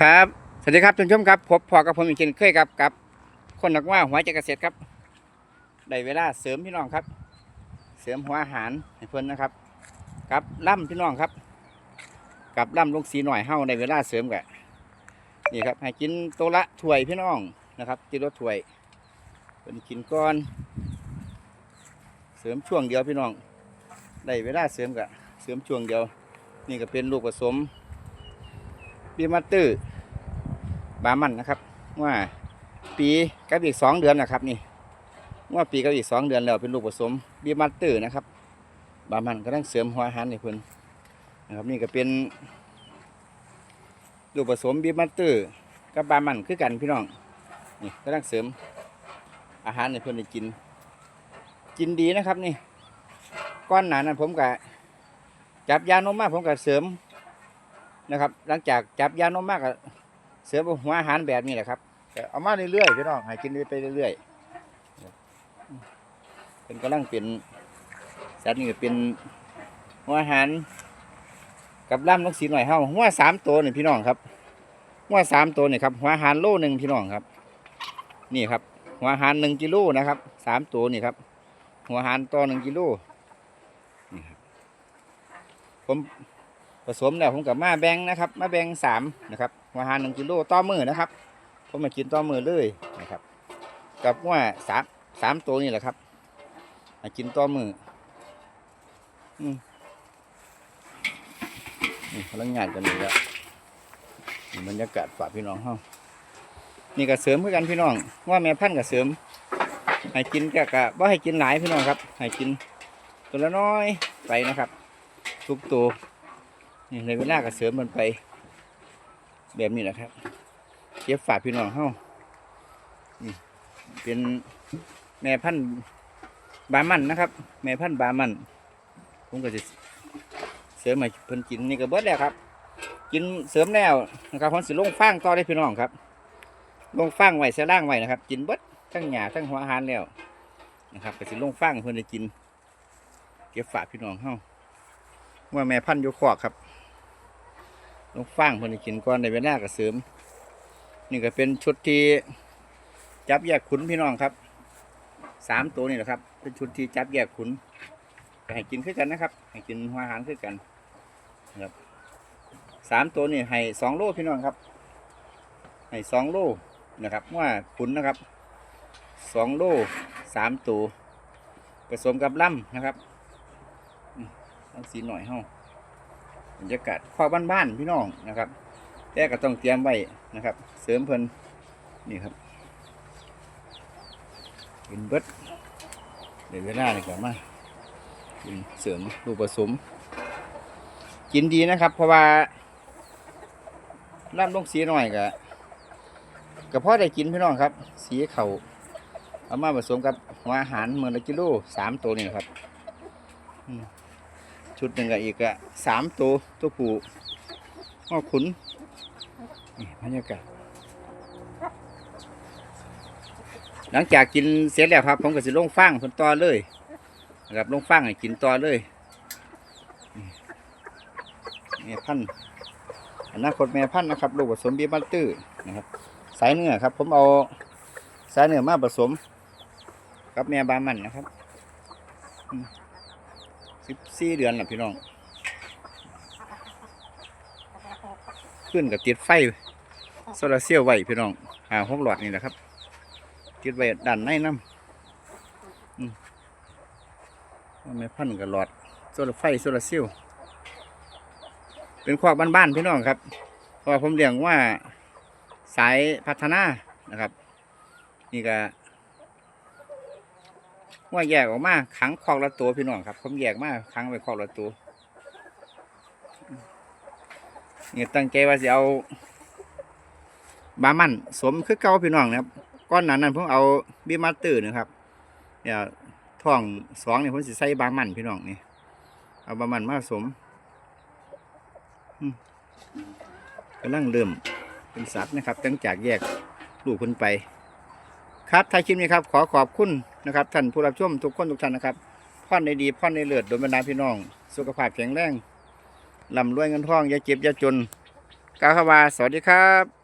ครับ สวัสดีครับท่านผู้ชมครับพบพอกับผมอีกเช่นเคยครับกับ คนนักว่าหัวใจเกษตรครับ ได้เวลาเสริมพี่น้องครับ เสริมหัวอาหารให้เพิ่นนะครับ กับล่ำพี่น้องครับ กับล่ำลงสีหน่อยเฮาในเวลาเสริมกะนี่ครับ ให้กินโตละถ้วยพี่น้องนะครับกินละถ้วยเป็นกินก้อน เสริมช่วงเดียวพี่น้องได้เวลาเสริมกะเสริมช่วงเดียว นี่ก็เป็นลูกผสม บีมาเตอร์บามันนะครับ ว่าปีกับอีกสองเดือนนะครับ นี่ว่าปีกับอีกสองเดือนแล้วเป็นลูกผสมบีมาเตอร์นะครับ บามันก็ต้องเสริมหัวอาหารในพิ่นนะครับนี่ก็เป็นลูกผสมบีมาเตอร์กับบามันคือกันพี่น้องนี่ก็ต้องเสริมอาหารในเพิ่นได้กิน กินดีนะครับนี่ก้อนหนานั้นผมก็จับยานมมาผมก็เสริม นะครับ หลังจากจับยานมมากก็เสริมหัวอาหารแบบนี้แหละครับแต่เอามาเรื่อยๆพี่น้องให้กินไปเรื่อยๆเป็นกำลังเป็นสัตว์นี่เป็นหัวอาหาร กับล่ำนกสีหน่อยเฮาหัวสามตัวนี่พี่น้องครับ หัวสามตัวนี่ครับหัวอาหารโลหนึ่งพี่น้องครับ นี่ครับ หัวอาหารหนึ่งกิโลนะครับสามตัวนี่ครับ หัวอาหารต่อหนึ่งกิโลนี่ครับผม ผสมแล้วผมกับมาแบงนะครับ มาแบงสามนะครับหัวหาหนึ่งกิโลต่อมือนะครับผมมากินต่อมือเลยนะครับ กับว่าสามสามตัวนี่แหละครับมากินต่อมืออืมพลังงานกันอยู่แล้วนี่บรรยากาศฝากพี่น้องเฮานี่ก็เสริมเพื่อกันพี่น้อง ว่าแม่พันธุ์ก็เสริมให้กินกะกะว่าให้กินหลายพี่น้องครับให้กินตัวละน้อยไปนะครับ ทุกตัว นี่ในเวลาก็เสริมมันไป แบบนี้แหละครับเก็บฝากพี่น้องเฮานี่เป็นแม่พันธุ์บามันนะครับ แม่พันธุ์บามัน ผมก็จะเสริมมาเพิ่นกินนี่ก็เบิดแล้วครับ กินเสริมแล้วนะครับผมสิลงฟางต่อได้พี่น้องครับ ลงฟางไว้เสล่างไว้นะครับ กินเบิดทั้งหญ้าทั้งหัวอาหารแล้วนะครับก็สิลงฟางเพิ่นได้กิน เก็บฝากพี่น้องเฮาว่าแม่พันธุ์อยกคอกครับ ลงฟางเพิ่นกินก่อนในเวลาก็เสริม นี่ก็เป็นชุดที่จับแยกขุนพี่น้องครับสามตัวนี่แหละครับ เป็นชุดที่จับแยกขุนให้กินคือกันนะครับ ให้กินหัวอาหารคือกันครับสามตัวนี่ให้สองโลพี่น้องครับ ให้สองโลนะครับว่าขุนนะครับสองโลสามตัวผสมกับล่ำนะครับต้องสีหน่อยเฮา บรรยากาศข้อบ้านๆพี่น้องนะครับแต่ก็ต้องเตรียมไว้นะครับ เสริมเพิ่นนี่ครับกินเบิดเดี๋ยวเวลาเลยก่อนมาเสริมลูกผสม กินดีนะครับ เพราะว่าน้ำลงสีหน่อยก็ก็พอได้กินพี่น้องครับ สีเขาเอามาผสมกับหัวอาหารเมื่อละกิโลสามตัวนี่ครับอืม ชุดหนึ่งกับอีกอะสามตัวตัวผู้งอขุนนี่บรรยากาศหลังจากกินเสร็จแล้วครับผมก็สิลงฟางผลต่อเลยนะครับลงฟางให้กินต่อเลยนี่แม่พันธุ์อนาคตแม่พันธุ์นะครับลูกผสมบีบัตเตอร์นะครับ สายเนื้อครับ ผมเอาสายเนื้อมาผสม กับแม่บามันนะครับ สิบสี่เดือนแหละพี่น้อง ขึ้นกับติดไฟโซลาร์เซลล์ไว้พี่น้องหาหกหลอดนี่แหละครับติดไว้ด้านในน้ำมว่าไม่พันกับหลอดโซลาไฟโซลาร์เซลล์เป็นครอบบ้านๆพี่น้องครับเพราะผมเรียกว่าสายพัฒนานะครับ นี่ก็ ว่าแยกออกมาขังคอกละตัวพี่น้องครับผมแยกมาขังไว้คอกละตัวเนี่ตั้งใจว่าจะเอาบามันสมคือเก่าพี่น้องนะครับก้อนหนานั้นผมเอาบีมาเตอร์นะครับเนี่ยท้องสองเนี่ผมสิใส่บามันพี่น้องนี่เอาบามันมาสมอืมกำลังเริ่มเป็นสัตว์นะครับตั้งจากแยกลูกคนไป ครับท้ายคลิปนี้ครับขอขอบคุณนะครับท่านผู้รับชมทุกคนทุกท่านนะครับพ่อนในดีพ่อนในเลือดโดยบรรดาพี่น้อง สุขภาพแข็งแรงลำรวยเงินทองอย่าเจ็บอย่าจนกล่าวควาสวัสดีครับ